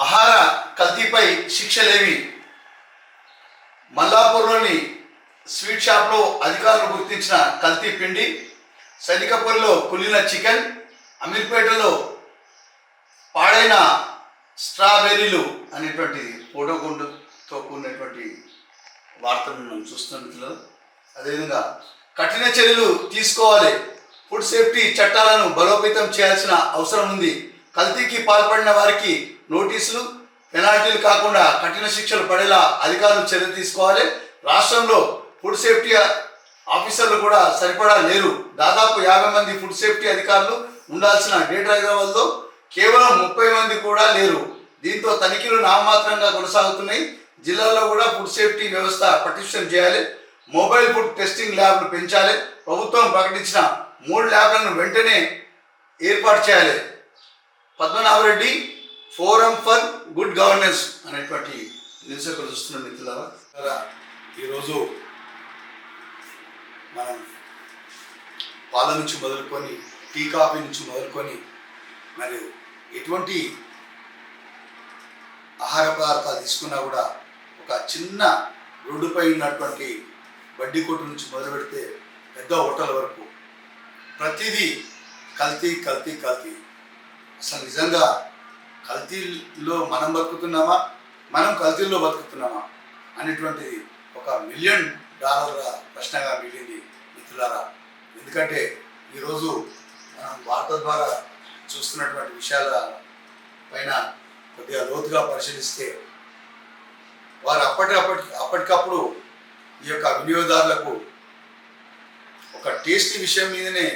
ఆహార కల్తీపై శిక్షలేవి. మల్లాపూర్లోని స్వీట్ షాప్లో అధికారులు గుర్తించిన కల్తీ పిండి సైనికపూర్లో కుళ్ళిన చికెన్ అమీర్పేటలో పాడైన స్ట్రాబెర్రీలు అనేటువంటి ఫోటోగుండుతో కూడినటువంటి వార్తలను మనం చూస్తున్నాం అదేవిధంగా కఠిన చర్యలు తీసుకోవాలి. ఫుడ్ సేఫ్టీ చట్టాలను బలోపేతం చేయాల్సిన అవసరం ఉంది. కల్తీకి పాల్పడిన వారికి నోటీసులు పెనాల్టీలు కాకుండా కఠిన శిక్షలు పడేలా అధికారులు చర్య తీసుకోవాలి. రాష్ట్రంలో ఫుడ్ సేఫ్టీ ఆఫీసర్లు కూడా సరిపడా లేరు. దాదాపు యాభై మంది ఫుడ్ సేఫ్టీ అధికారులు ఉండాల్సిన గ్రేటర్ హైదరాబాద్లో కేవలం ముప్పై మంది కూడా లేరు. దీంతో తనిఖీలు నామమాత్రంగా కొనసాగుతున్నాయి. జిల్లాలో కూడా ఫుడ్ సేఫ్టీ వ్యవస్థ పటిష్టం చేయాలి. మొబైల్ ఫుడ్ టెస్టింగ్ ల్యాబ్లు పెంచాలి. ప్రభుత్వం ప్రకటించిన మూడు ల్యాబ్లను వెంటనే ఏర్పాటు చేయాలి. Padmanabhareddy forum for good governance అనేటువంటి న్యూస్ ఇక్కడ చూస్తున్న మిత్రులారా. ఈరోజు మనం పాల నుంచి మొదలుకొని టీ కాఫీ నుంచి మొదలుకొని మరియు ఎటువంటి ఆహార పదార్థాలు తీసుకున్నా కూడా ఒక చిన్న రోడ్డుపై ఉన్నటువంటి వడ్డీ కొట్టు నుంచి మొదలు పెడితే పెద్ద హోటల్ వరకు ప్రతిదీ కల్తీ కల్తీ కల్తీ. అసలు నిజంగా కల్తీలో మనం బతుకుతున్నామా? మనం కల్తీల్లో బతుకుతున్నామా? అనేటువంటిది ఒక మిలియన్ డాలర్ల ప్రశ్నగా మిగిలింది మిత్రులారా. ఎందుకంటే ఈరోజు మనం వార్త ద్వారా చూస్తున్నటువంటి విషయాల పైన కొద్దిగా లోతుగా పరిశీలిస్తే వారు అప్పటి అప్పటి అప్పటికప్పుడు ఈ యొక్క వినియోగదారులకు ఒక టేస్టీ విషయం మీదనే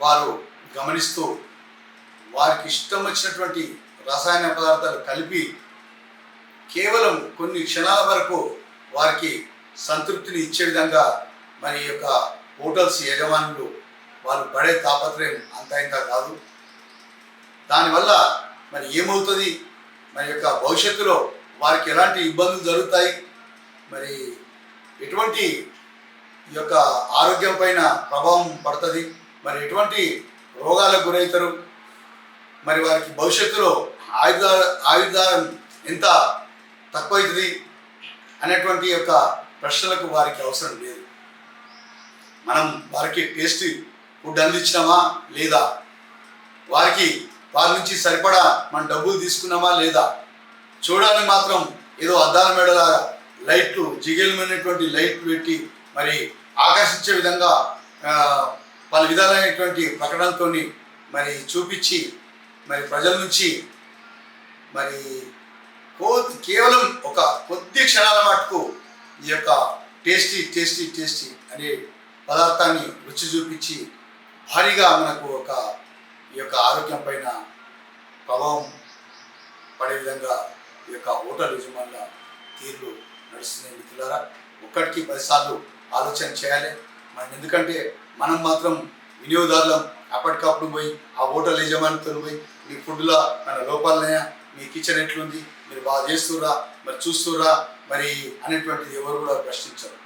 వారు గమనిస్తూ వారికి ఇష్టం వచ్చినటువంటి రసాయన పదార్థాలు కలిపి కేవలం కొన్ని క్షణాల వరకు వారికి సంతృప్తిని ఇచ్చే విధంగా మరి యొక్క హోటల్స్ యజమానులు వాళ్ళు పడే తాపత్రయం అంత ఇంకా కాదు. దానివల్ల మరి ఏమవుతుంది? మరి యొక్క భవిష్యత్తులో వారికి ఎలాంటి ఇబ్బందులు జరుగుతాయి? మరి ఎటువంటి ఈ యొక్క ఆరోగ్యం పైన ప్రభావం పడుతుంది? మరి ఎటువంటి రోగాలకు గురవుతారు? మరి వారికి భవిష్యత్తులో ఆయుధ ఆయుధారం ఎంత తక్కువ అవుతుంది అనేటువంటి యొక్క ప్రశ్నలకు వారికి అవసరం లేదు. మనం వారికి టేస్ట్ ఫుడ్ అందించినామా లేదా? వారికి వారి నుంచి సరిపడా మన డబ్బులు తీసుకున్నామా లేదా? చూడడానికి మాత్రం ఏదో అద్దాల మేడలాగా లైట్లు జిగేలమైనటువంటి లైట్లు పెట్టి మరి ఆకర్షించే విధంగా పలు విధాలైనటువంటి ప్రకటనతో మరి చూపించి మరి ప్రజల నుంచి మరి కో కేవలం ఒక కొద్ది క్షణాల మటుకు ఈ యొక్క టేస్టీ టేస్టీ టేస్టీ అనే పదార్థాన్ని రుచి చూపించి భారీగా మనకు ఒక ఈ యొక్క ఆరోగ్యం పైన ప్రభావం పడే విధంగా ఈ యొక్క హోటల్ యజమానుల తీర్లు నడుస్తున్నాయి మిత్రులారా. ఒక్కటికి పదిసార్లు ఆలోచన చేయాలి. మనం ఎందుకంటే మనం మాత్రం వినియోగదారులం. అప్పటికప్పుడు పోయి ఆ హోటల్ యజమానితో పోయి ఈ ఫుడ్లో మన లోపాలనయా మీ కిచెన్ ఎట్లుంది? మీరు బాగా చేస్తురా మరి చూస్తురా మరి అనేటువంటిది ఎవరు కూడా ప్రశ్నించరు.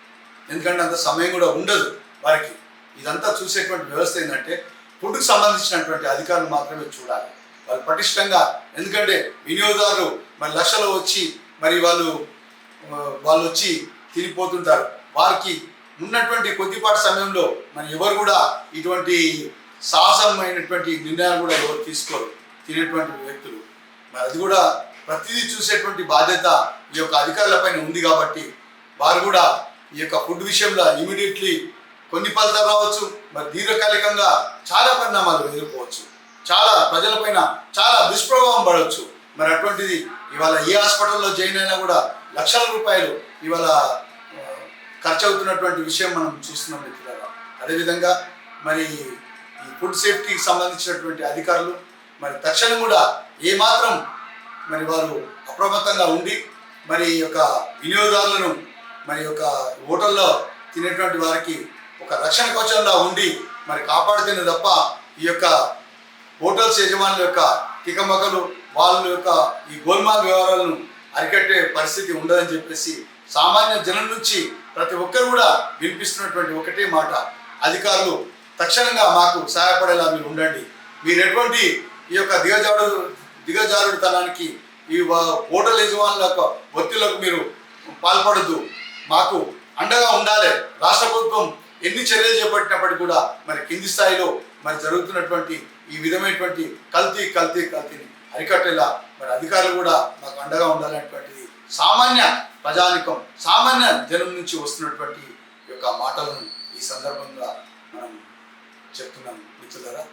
ఎందుకంటే అంత సమయం కూడా ఉండదు వారికి. ఇదంతా చూసేటువంటి వ్యవస్థ ఏంటంటే ఫుడ్కు సంబంధించినటువంటి అధికారులు మాత్రమే చూడాలి. వాళ్ళు పటిష్టంగా ఎందుకంటే వినియోగదారులు మరి లక్షలు వచ్చి మరి వాళ్ళు వాళ్ళు వచ్చి తిరిగిపోతుంటారు వారికి ఉన్నటువంటి కొద్దిపాటి సమయంలో మరి ఎవరు కూడా ఇటువంటి సాహసమైనటువంటి నిర్ణయాలు కూడా ఎవరు తీసుకోరు. తినేటువంటి వ్యక్తులు. అది కూడా ప్రతిదీ చూసేటువంటి బాధ్యత ఈ యొక్క అధికారులపైన ఉంది కాబట్టి వారు కూడా ఈ యొక్క ఫుడ్ విషయంలో ఇమీడియట్లీ కొన్ని ఫలితాలు రావచ్చు మరి దీర్ఘకాలికంగా చాలా పరిణామాలు ఎదుర్కోవచ్చు. చాలా ప్రజలపైన చాలా దుష్ప్రభావం పడవచ్చు. మరి అటువంటిది ఇవాళ ఏ హాస్పిటల్లో జాయిన్ అయినా కూడా లక్షల రూపాయలు ఇవాళ ఖర్చు అవుతున్నటువంటి విషయం మనం చూస్తున్నాం మిత్రులారా. అదేవిధంగా మరి ఈ ఫుడ్ సేఫ్టీకి సంబంధించినటువంటి అధికారులు మరి తక్షణం కూడా ఏమాత్రం మరి వారు అప్రమత్తంగా ఉండి మరి ఈ యొక్క వినియోగదారులను మరి యొక్క హోటల్లో తినేటువంటి వారికి ఒక రక్షణ కవచంలా ఉండి మరి కాపాడుతున్న తప్ప ఈ యొక్క హోటల్స్ యజమానుల యొక్క తికమకలు వాళ్ళ యొక్క ఈ గోల్మాల్ వ్యవహారాలను అరికట్టే పరిస్థితి ఉండదని చెప్పేసి సామాన్య జనం నుంచి ప్రతి ఒక్కరు కూడా వినిపిస్తున్నటువంటి ఒకటే మాట. అధికారులు తక్షణంగా మాకు సహాయపడేలా మీరు ఉండండి. మీరు ఎటువంటి ఈ యొక్క దిగజాడు దిగజారుడుతనానికి ఈ వా- హోటల్ యజమానుల యొక్క ఒత్తిళ్ళకు మీరు పాల్పడద్దు. మాకు అండగా ఉండాలి. రాష్ట్ర ప్రభుత్వం ఎన్ని చర్యలు చేపట్టినప్పటికీ కూడా మరి కింది స్థాయిలో మరి జరుగుతున్నటువంటి ఈ విధమైనటువంటి కల్తీ కల్తీ కల్తీని అరికట్టేలా మరి అధికారులు కూడా మాకు అండగా ఉండాలనేటువంటిది సామాన్య ప్రజానికం సామాన్య జనం నుంచి వస్తున్నటువంటి యొక్క మాటలను ఈ సందర్భంగా మనం చెప్తున్నాం. మిత్రులారా